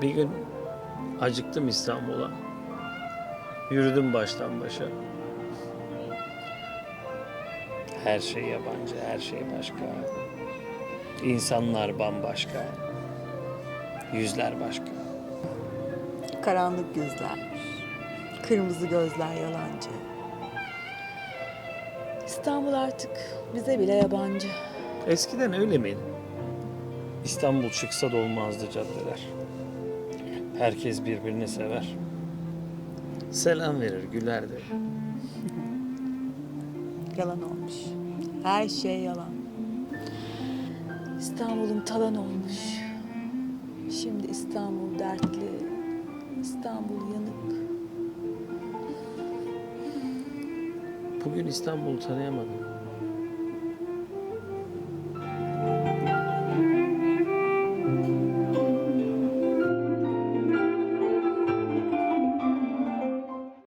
Bir gün acıktım İstanbul'a. Yürüdüm baştan başa. Her şey yabancı, her şey başka. İnsanlar bambaşka. Yüzler başka. Karanlık yüzler, kırmızı gözler yalancı. İstanbul artık bize bile yabancı. Eskiden öyle miydi? İstanbul çıksa da olmazdı caddeler. Herkes birbirini sever. Selam verir, gülerdi. Yalan olmuş. Her şey yalan. İstanbul'um talan olmuş. Şimdi İstanbul dertli, İstanbul yanık. Bugün İstanbul'u tanıyamadım.